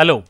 Hello.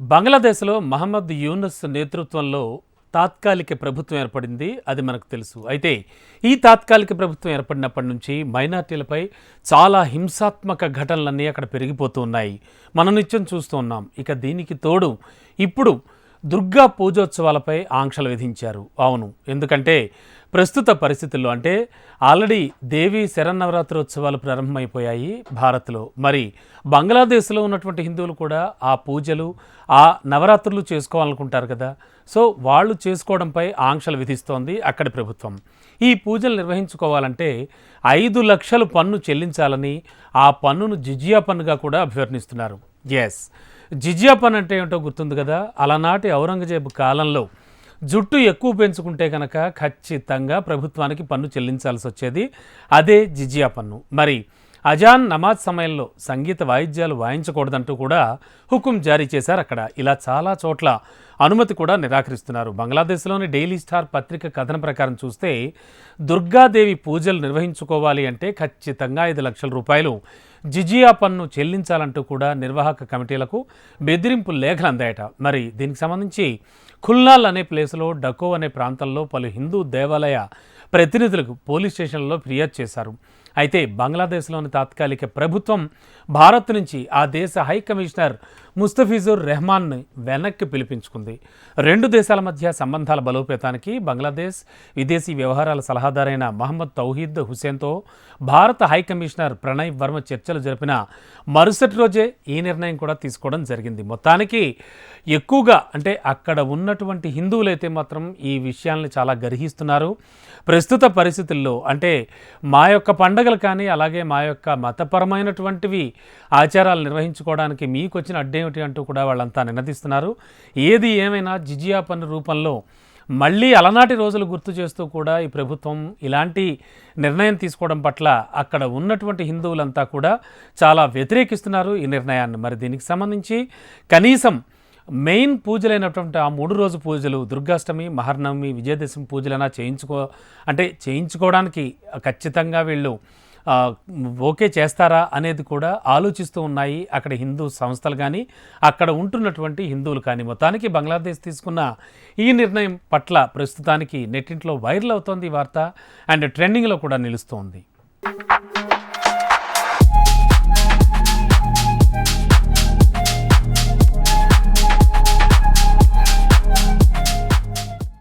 బంగ్లాదేశ్లో మహమ్మద్ యూనస్ నేతృత్వంలో తాత్కాలిక ప్రభుత్వం ఏర్పడింది అది మనకు తెలుసు. అయితే ఈ తాత్కాలిక ప్రభుత్వం ఏర్పడినప్పటి నుంచి మైనార్టీలపై చాలా హింసాత్మక ఘటనలన్నీ అక్కడ పెరిగిపోతూ ఉన్నాయి. మనం నిత్యం చూస్తూ ఉన్నాం. ఇక దీనికి తోడు ఇప్పుడు దుర్గా పూజోత్సవాలపై ఆంక్షలు విధించారు. అవును ఎందుకంటే ప్రస్తుత పరిస్థితుల్లో అంటే ఆల్రెడీ దేవి శరన్నవరాత్రోత్సవాలు ప్రారంభమైపోయాయి భారత్లో. మరి బంగ్లాదేశ్లో ఉన్నటువంటి హిందువులు కూడా ఆ పూజలు ఆ నవరాత్రులు చేసుకోవాలనుకుంటారు కదా. సో వాళ్ళు చేసుకోవడంపై ఆంక్షలు విధిస్తోంది అక్కడి ప్రభుత్వం. ఈ పూజలు నిర్వహించుకోవాలంటే ఐదు లక్షలు పన్ను చెల్లించాలని ఆ పన్నును జిజియా పన్నుగా కూడా అభ్యర్థిస్తున్నారు ఎస్ జిజియా పన్ను అంటే ఏంటో గుర్తుంది కదా? అలనాటి ఔరంగజేబు కాలంలో జుట్టు ఎక్కువ పెంచుకుంటే కనుక ఖచ్చితంగా ప్రభుత్వానికి పన్ను చెల్లించాల్సి వచ్చేది అదే జిజియా పన్ను మరి అజాన్ నమాజ్ సమయంలో సంగీత వాయిద్యాలు వాయించకూడదంటూ కూడా హుకుం జారీ చేశారు అక్కడ. ఇలా చాలా చోట్ల అనుమతి కూడా నిరాకరిస్తున్నారు. బంగ్లాదేశ్లోని డైలీ స్టార్ పత్రిక కథనం ప్రకారం చూస్తే దుర్గాదేవి పూజలు నిర్వహించుకోవాలి అంటే ఖచ్చితంగా ఐదు లక్షల రూపాయలు జిజియా పన్ను చెల్లించాలంటూ కూడా నిర్వాహక కమిటీలకు బెదిరింపు లేఖలు అందాయట. మరి దీనికి సంబంధించి ఖుల్నాల్ అనే ప్లేస్లో డకో అనే ప్రాంతంలో పలు హిందూ దేవాలయ ప్రతినిధులకు పోలీస్ స్టేషన్లో ఫిర్యాదు చేశారు. అయితే బంగ్లాదేశ్లోని తాత్కాలిక ప్రభుత్వం భారత్ నుంచి ఆ దేశ హై కమిషనర్ ముస్తఫిజుర్ రెహమాన్ను వెనక్కి పిలిపించుకుంది. రెండు దేశాల మధ్య సంబంధాల బలోపేతానికి బంగ్లాదేశ్ విదేశీ వ్యవహారాల సలహాదారైన మహమ్మద్ తౌహీద్ హుసేన్తో భారత హై కమిషనర్ ప్రణయ్ వర్మ చర్చలు జరిపిన మరుసటి రోజే ఈ నిర్ణయం కూడా తీసుకోవడం జరిగింది. మొత్తానికి ఎక్కువగా అంటే అక్కడ ఉన్నటువంటి హిందువులైతే మాత్రం ఈ విషయాలను చాలా గర్హిస్తున్నారు. ప్రస్తుత పరిస్థితుల్లో అంటే మా యొక్క పండగ పండగలు కానీ అలాగే మా యొక్క మతపరమైనటువంటివి ఆచారాలు నిర్వహించుకోవడానికి మీకు వచ్చిన అడ్డేమిటి అంటూ కూడా వాళ్ళంతా నినదిస్తున్నారు. ఏది ఏమైనా జిజియా పన్ను రూపంలో మళ్ళీ అలనాటి రోజులు గుర్తు చేస్తూ కూడా ఈ ప్రభుత్వం ఇలాంటి నిర్ణయం తీసుకోవడం పట్ల అక్కడ ఉన్నటువంటి హిందువులంతా కూడా చాలా వ్యతిరేకిస్తున్నారు ఈ నిర్ణయాన్ని. మరి దీనికి సంబంధించి కనీసం మెయిన్ పూజలైనటువంటి ఆ మూడు రోజు పూజలు దుర్గాష్టమి మహర్నవమి విజయదశమి పూజలైనా చేయించుకో అంటే చేయించుకోవడానికి ఖచ్చితంగా వీళ్ళు ఓకే చేస్తారా అనేది కూడా ఆలోచిస్తూ ఉన్నాయి అక్కడ హిందూ సంస్థలు కానీ అక్కడ ఉంటున్నటువంటి హిందువులు కానీ. మొత్తానికి బంగ్లాదేశ్ తీసుకున్న ఈ నిర్ణయం పట్ల ప్రస్తుతానికి నెట్టింట్లో వైరల్ అవుతోంది ఈ వార్త అండ్ ట్రెండింగ్లో కూడా నిలుస్తోంది.